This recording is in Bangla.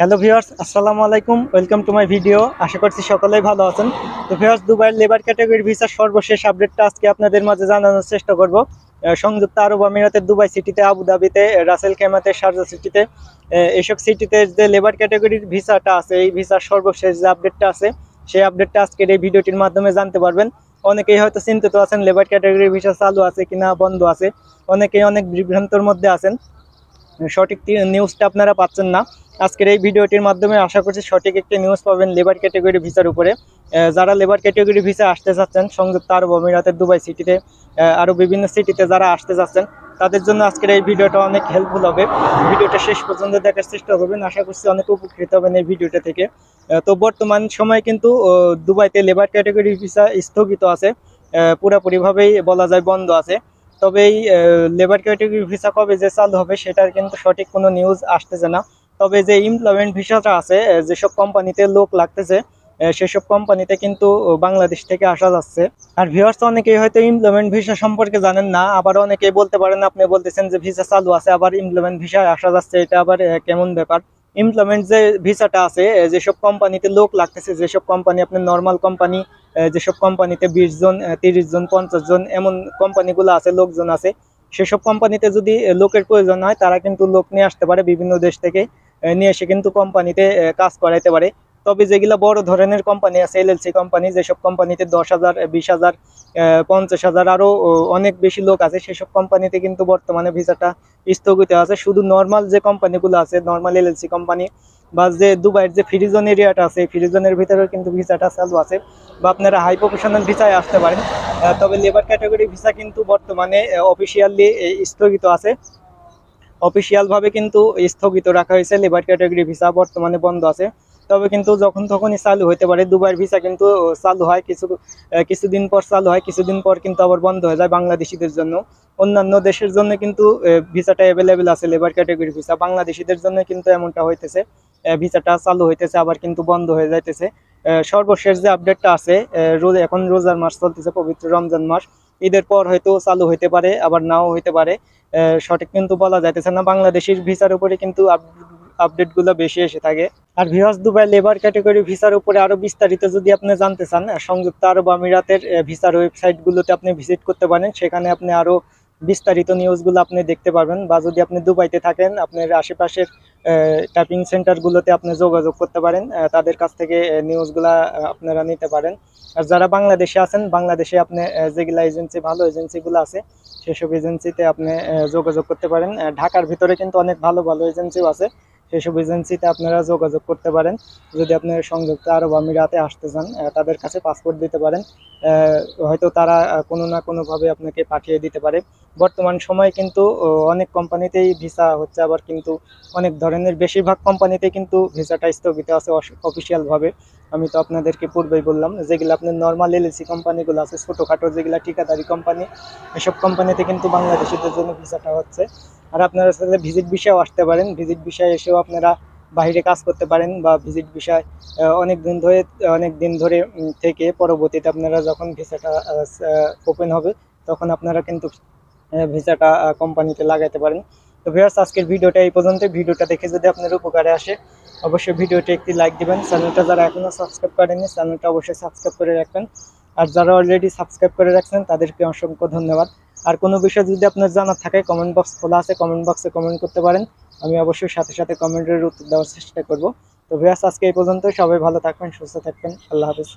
হ্যালো ভিউয়ার্স আসসালামু আলাইকুম ওয়েলকাম টু মাই ভিডিও। আশা করছি সকলেই ভালো আছেন। তো ভিউয়ার্স দুবাইয়ের লেবার ক্যাটাগরি ভিসার সর্বশেষ আপডেটটা আজকে আপনাদের মাঝে জানানোর চেষ্টা করব। সংযুক্ত আরব আমিরাতের দুবাই সিটিতে আবুধাবিতে রাসেল কেমাতে শারজা সিটিতে আহ, এইসব সিটিতে যে লেবার ক্যাটাগরির ভিসাটা আছে এই ভিসার সর্বশেষ যে আপডেটটা আছে সেই আপডেটটা আজকের এই ভিডিওটির মাধ্যমে জানতে পারবেন। অনেকেই হয়তো চিন্তিত আছেন লেবার ক্যাটাগরির ভিসা চালু আছে কিনা বন্ধ আছে। অনেকেই অনেক বিভ্রান্তর মধ্যে আছেন। সঠিক নিউজটা আপনারা পাচ্ছেন না। আজকের এই ভিডিওটির মাধ্যমে আশা করছি সঠিক একটি নিউজ পাবেন লেবার ক্যাটাগরি ভিসার উপরে। যারা লেবার ক্যাটাগরি ভিসা আসতে চাচ্ছেন, সংযুক্ত আরব আমিরাতের দুবাই সিটিতে আরও বিভিন্ন সিটিতে যারা আসতে চাচ্ছেন, তাদের জন্য আজকের এই ভিডিওটা অনেক হেল্পফুল হবে। ভিডিওটা শেষ পর্যন্ত দেখার চেষ্টা করবেন। আশা করছি অনেক উপকৃত হবেন এই ভিডিওটা থেকে। তো বর্তমান সময় কিন্তু দুবাইতে লেবার ক্যাটাগরি ভিসা স্থগিত আছে। পুরোপুরিভাবেই বলা যায় বন্ধ আছে। তবে এই লেবার ক্যাটাগরি ভিসা কবে যে চালু হবে, সেটার কিন্তু সঠিক কোনো নিউজ আসতেছে না। তবে যে এমপ্লয়মেন্ট ভিসাটা আছে যেসব কোম্পানিতে লোক লাগতেছে সেসব কোম্পানিতে কিন্তু বাংলাদেশ থেকে আসা যাচ্ছে। আর ভিউয়ার্স অনেকেই হয়তো এমপ্লয়মেন্ট ভিসা সম্পর্কে জানেন না, আবার অনেকেই বলতে পারেন, আপনি বলতেছেন যে ভিসা চালু আছে, আবার এমপ্লয়মেন্ট ভিসা আসা যাচ্ছে, এটা আবার কেমন ব্যাপার? এমপ্লয়মেন্ট যে ভিসাটা আছে যেসব কোম্পানিতে লোক লাগতেছে, যেসব কোম্পানি আপনার নর্মাল কোম্পানি যেসব কোম্পানিতে বিশ জন তিরিশ জন, পঞ্চাশ জন, এমন কোম্পানিগুলো আছে, লোকজন আছে, সেসব কোম্পানিতে যদি লোকের প্রয়োজন হয়, তারা কিন্তু লোক নিয়ে আসতে পারে বিভিন্ন দেশ থেকে। নিয়ে এসে কিন্তু কোম্পানিতে কাজ করাইতে পারে। তবে যেগুলো বড় ধরনের কোম্পানি আছে এলএলসি কোম্পানি, যেসব কোম্পানিতে দশ হাজার বিশ হাজার পঞ্চাশ হাজার আরও অনেক বেশি লোক আছে, সেসব কোম্পানিতে কিন্তু বর্তমানে ভিসাটা স্থগিত আছে। শুধু নর্মাল যে কোম্পানিগুলো আছে নর্মাল এলএলসি কোম্পানি বা যে দুবাইয়ের যে ফ্রিজন এরিয়াটা আছে, ফ্রিজনের ভিতরেও কিন্তু ভিসাটা চালু আছে বা আপনারা হাই প্রফেশনাল ভিসায় আসতে পারেন। তবে লেবার ক্যাটাগরি ভিসা কিন্তু বর্তমানে অফিসিয়ালি স্থগিত আছে। অফিসিয়াল ভাবে কিন্তু স্থগিত রাখা হয়েছে লেবার ক্যাটাগরি ভিসা বর্তমানে বন্ধ আছে। তবে কিন্তু যখন তখনই চালু হতে পারে দুবাইয়ের ভিসা কিন্তু চালু হয় কিছু কিছুদিন পর চালু হয়, কিছুদিন পর কিন্তু আবার বন্ধ হয়ে যায় বাংলাদেশিদের জন্য। অন্যান্য দেশের জন্য কিন্তু ভিসাটা অ্যাভেলেবেল আছে লেবার ক্যাটাগরি ভিসা বাংলাদেশিদের জন্য কিন্তু এমনটা হইতেছে ভিসাটা চালু হইতেছে, আবার কিন্তু বন্ধ হয়ে যাইতেছে। সর্বশেষ যে আপডেটটা আছে রোজ, এখন রোজার মাস চলতেছে, পবিত্র রমজান মাস। ঈদের পর হয়তো চালু হইতে পারে, আবার নাও হইতে পারে। সঠিক কিন্তু বলা যাইতেছে না, বাংলাদেশের ভিসার উপরে কিন্তু আপডেটগুলো বেশি এসে থাকে। আর ভিহাজ দুবাই লেবার ক্যাটাগরি ভিসার উপরে আরও বিস্তারিত যদি আপনি জানতে চান, সংযুক্ত আরব আমিরাতের ভিসার ওয়েবসাইটগুলোতে আপনি ভিজিট করতে পারেন, সেখানে আপনি আরও বিস্তারিত নিউজগুলো আপনি দেখতে পারবেন বা যদি আপনি দুবাইতে থাকেন, আপনার আশেপাশের টাইপিং সেন্টারগুলোতে আপনি যোগাযোগ করতে পারেন তাদের কাছ থেকে নিউজগুলা আপনারা নিতে পারেন। আর যারা বাংলাদেশে আছেন, বাংলাদেশে আপনি যেগুলো এজেন্সি ভালো এজেন্সিগুলো আছে, সেসব এজেন্সিতে আপনি যোগাযোগ করতে পারেন। ঢাকার ভিতরে কিন্তু অনেক ভালো ভালো এজেন্সিও আছে। সেসব এজেন্সিতে আপনারা যোগাযোগ করতে পারেন। যদি আপনি সংযুক্ত আরব আমিরাতে আসতে চান তাদের কাছে পাসপোর্ট দিতে পারেন। হয়তো তারা কোনো না কোনোভাবে আপনাকে পাঠিয়ে দিতে পারে। বর্তমান সময়ে কিন্তু অনেক কোম্পানিতেই ভিসা হচ্ছে, আবার কিন্তু অনেক ধরনের বেশিরভাগ কোম্পানিতে কিন্তু ভিসাটা স্থগিত আছে অফিসিয়াল ভাবে আমি তো আপনাদেরকে পূর্বেই বললাম, যেগুলো আপনার নর্মাল এলএসি কোম্পানিগুলো আছে, ছোটোখাটো যেগুলো ঠিকাদারি কোম্পানি, এসব কোম্পানিতে কিন্তু বাংলাদেশিদের জন্য ভিসাটা হচ্ছে। আর আপনারা সাথে ভিজিট বিষয়েও আসতে পারেন। ভিজিট বিষয়ে এসেও আপনারা বাইরে কাজ করতে পারেন বা ভিজিট বিষয় অনেক দিন ধরে, অনেক দিন ধরে থেকে পরবর্তীতে আপনারা যখন ভিসাটা ওপেন হবে, তখন আপনারা কিন্তু ভিসাটা কোম্পানিতে লাগাতে পারেন। তো ভিউয়ার্স আজকের ভিডিওটা এই পর্যন্ত ভিডিওটা দেখে যদি আপনার উপকারে আসে, অবশ্যই ভিডিওটি একটি লাইক দিবেন। চ্যানেলটা যারা এখনও সাবস্ক্রাইব করেনি চ্যানেলটা অবশ্যই সাবস্ক্রাইব করে রাখবেন। আর যারা অলরেডি সাবস্ক্রাইব করে রাখছেন, তাদেরকে অসংখ্য ধন্যবাদ। আর কোনো বিষয় যদি আপনার জানার থাকে কমেন্ট বক্স খোলা আছে কমেন্ট বক্সে কমেন্ট করতে পারেন। আমি অবশ্যই সাথে সাথে কমেন্টের উত্তর দেওয়ার চেষ্টা করব। তো ভিয়াস আজকে এই পর্যন্ত সবাই ভালো থাকবেন, সুস্থ থাকবেন। আল্লাহ হাফিজ।